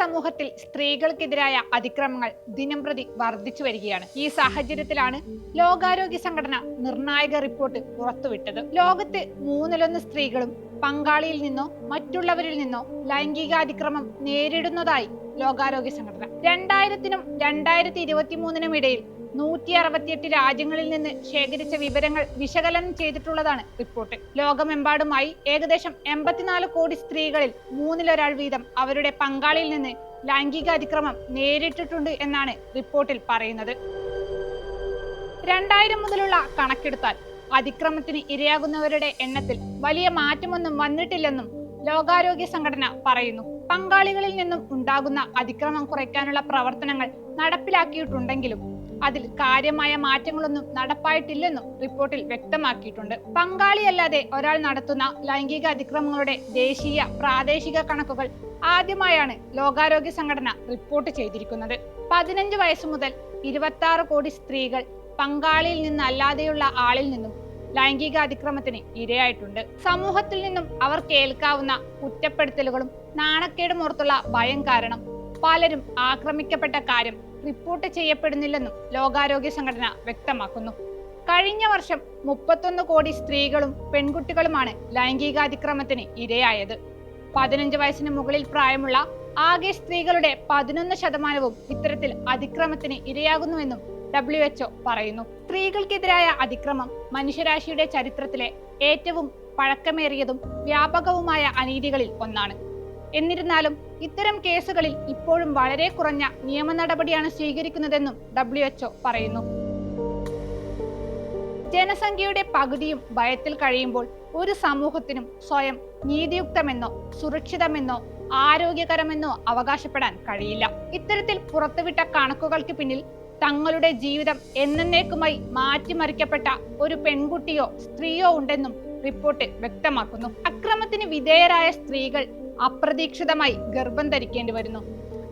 സമൂഹത്തിൽ സ്ത്രീകൾക്കെതിരായ അതിക്രമങ്ങൾ ദിനംപ്രതി വർദ്ധിച്ചു വരികയാണ്. ഈ സാഹചര്യത്തിലാണ് ലോകാരോഗ്യ സംഘടന നിർണായക റിപ്പോർട്ട് പുറത്തുവിട്ടത്. ലോകത്ത് മൂന്നിലൊന്ന് സ്ത്രീകളും പങ്കാളിയിൽ നിന്നോ മറ്റുള്ളവരിൽ നിന്നോ ലൈംഗികാതിക്രമം നേരിടുന്നതായി ലോകാരോഗ്യ സംഘടന. രണ്ടായിരത്തിനും രണ്ടായിരത്തി ഇരുപത്തി മൂന്നിനും ഇടയിൽ നൂറ്റി അറുപത്തിയെട്ട് രാജ്യങ്ങളിൽ നിന്ന് ശേഖരിച്ച വിവരങ്ങൾ വിശകലനം ചെയ്തിട്ടുള്ളതാണ് റിപ്പോർട്ട്. ലോകമെമ്പാടുമായി ഏകദേശം എൺപത്തിനാല് കോടി സ്ത്രീകളിൽ മൂന്നിലൊരാൾ വീതം അവരുടെ പങ്കാളിയിൽ നിന്ന് ലൈംഗിക അതിക്രമം നേരിട്ടിട്ടുണ്ട് എന്നാണ് റിപ്പോർട്ടിൽ പറയുന്നത്. രണ്ടായിരം മുതലുള്ള കണക്കെടുത്താൽ അതിക്രമത്തിന് ഇരയാകുന്നവരുടെ എണ്ണത്തിൽ വലിയ മാറ്റമൊന്നും വന്നിട്ടില്ലെന്നും ലോകാരോഗ്യ സംഘടന പറയുന്നു. പങ്കാളികളിൽ നിന്നും ഉണ്ടാകുന്ന അതിക്രമം കുറയ്ക്കാനുള്ള പ്രവർത്തനങ്ങൾ നടപ്പിലാക്കിയിട്ടുണ്ടെങ്കിലും അതിൽ കാര്യമായ മാറ്റങ്ങളൊന്നും നടപ്പായിട്ടില്ലെന്നും റിപ്പോർട്ടിൽ വ്യക്തമാക്കിയിട്ടുണ്ട്. പങ്കാളിയല്ലാതെ ഒരാൾ നടത്തുന്ന ലൈംഗിക അതിക്രമങ്ങളുടെ ദേശീയ പ്രാദേശിക കണക്കുകൾ ആദ്യമായാണ് ലോകാരോഗ്യ സംഘടന റിപ്പോർട്ട് ചെയ്തിരിക്കുന്നത്. പതിനഞ്ച് വയസ്സ് മുതൽ ഇരുപത്തി ആറ് കോടി സ്ത്രീകൾ പങ്കാളിയിൽ നിന്നല്ലാതെയുള്ള ആളിൽ നിന്നും ലൈംഗിക അതിക്രമത്തിന് ഇരയായിട്ടുണ്ട്. സമൂഹത്തിൽ നിന്നും അവർ കേൾക്കാവുന്ന കുറ്റപ്പെടുത്തലുകളും നാണക്കേടും ഓർത്തുള്ള ഭയം കാരണം പലരും ആക്രമിക്കപ്പെട്ട കാര്യം റിപ്പോർട്ട് ചെയ്യപ്പെടുന്നില്ലെന്നും ലോകാരോഗ്യ സംഘടന വ്യക്തമാക്കുന്നു. കഴിഞ്ഞ വർഷം മുപ്പത്തൊന്ന് കോടി സ്ത്രീകളും പെൺകുട്ടികളുമാണ് ലൈംഗികാതിക്രമത്തിന് ഇരയായത്. പതിനഞ്ച് വയസ്സിന് മുകളിൽ പ്രായമുള്ള ആകെ സ്ത്രീകളുടെ പതിനൊന്ന് ശതമാനവും ഇത്തരത്തിൽ അതിക്രമത്തിന് ഇരയാകുന്നുവെന്നും ഡബ്ല്യു എച്ച്ഒ പറയുന്നു. സ്ത്രീകൾക്കെതിരായ അതിക്രമം മനുഷ്യരാശിയുടെ ചരിത്രത്തിലെ ഏറ്റവും പഴക്കമേറിയതും വ്യാപകവുമായ അനീതികളിൽ ഒന്നാണ്. എന്നിരുന്നാലും ഇത്തരം കേസുകളിൽ ഇപ്പോഴും വളരെ കുറഞ്ഞ നിയമ നടപടിയാണ് സ്വീകരിക്കുന്നതെന്നും ഡബ്ല്യു എച്ച്ഒ പറയുന്നു. ജനസംഖ്യയുടെ പകുതിയും ഭയത്തിൽ കഴിയുമ്പോൾ ഒരു സമൂഹത്തിനും സ്വയം നീതിയുക്തമെന്നോ സുരക്ഷിതമെന്നോ ആരോഗ്യകരമെന്നോ അവകാശപ്പെടാൻ കഴിയില്ല. ഇത്തരത്തിൽ പുറത്തുവിട്ട കണക്കുകൾക്ക് പിന്നിൽ തങ്ങളുടെ ജീവിതം എന്നേക്കുമായി മാറ്റിമറിക്കപ്പെട്ട ഒരു പെൺകുട്ടിയോ സ്ത്രീയോ ഉണ്ടെന്നും റിപ്പോർട്ട് വ്യക്തമാക്കുന്നു. അക്രമത്തിന് വിധേയരായ സ്ത്രീകൾ അപ്രതീക്ഷിതമായി ഗർഭം ധരിക്കേണ്ടി വരുന്നു.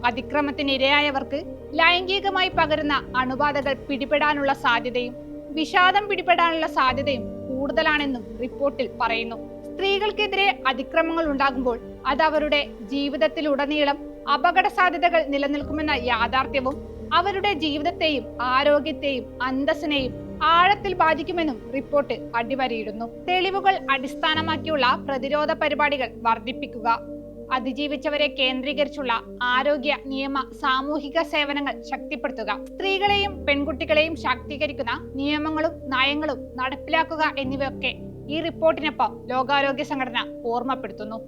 അതിക്രമത്തിന് ഇരയായവർക്ക് ലൈംഗികമായി പകരുന്ന അണുബാധകൾ പിടിപെടാനുള്ള സാധ്യതയും വിഷാദം പിടിപെടാനുള്ള സാധ്യതയും കൂടുതലാണെന്നും റിപ്പോർട്ടിൽ പറയുന്നു. സ്ത്രീകൾക്കെതിരെ അതിക്രമങ്ങൾ ഉണ്ടാകുമ്പോൾ അത് അവരുടെ ജീവിതത്തിലുടനീളം അപകട സാധ്യതകൾ നിലനിൽക്കുമെന്ന യാഥാർത്ഥ്യവും അവരുടെ ജീവിതത്തെയും ആരോഗ്യത്തെയും അന്തസ്സിനെയും ആഴത്തിൽ ബാധിക്കുമെന്നും റിപ്പോർട്ട് അടിവരയിടുന്നു. തെളിവുകൾ അടിസ്ഥാനമാക്കിയുള്ള പ്രതിരോധ പരിപാടികൾ വർദ്ധിപ്പിക്കുക. അതിജീവിച്ചവരെ കേന്ദ്രീകരിച്ചുള്ള ആരോഗ്യ നിയമ സാമൂഹിക സേവനങ്ങൾ ശക്തിപ്പെടുത്തുക. സ്ത്രീകളെയും പെൺകുട്ടികളെയും ശാക്തീകരിക്കുന്ന നിയമങ്ങളും നയങ്ങളും നടപ്പിലാക്കുക എന്നിവയൊക്കെ ഈ റിപ്പോർട്ടിനൊപ്പം ലോകാരോഗ്യ സംഘടന ഓർമ്മപ്പെടുത്തുന്നു.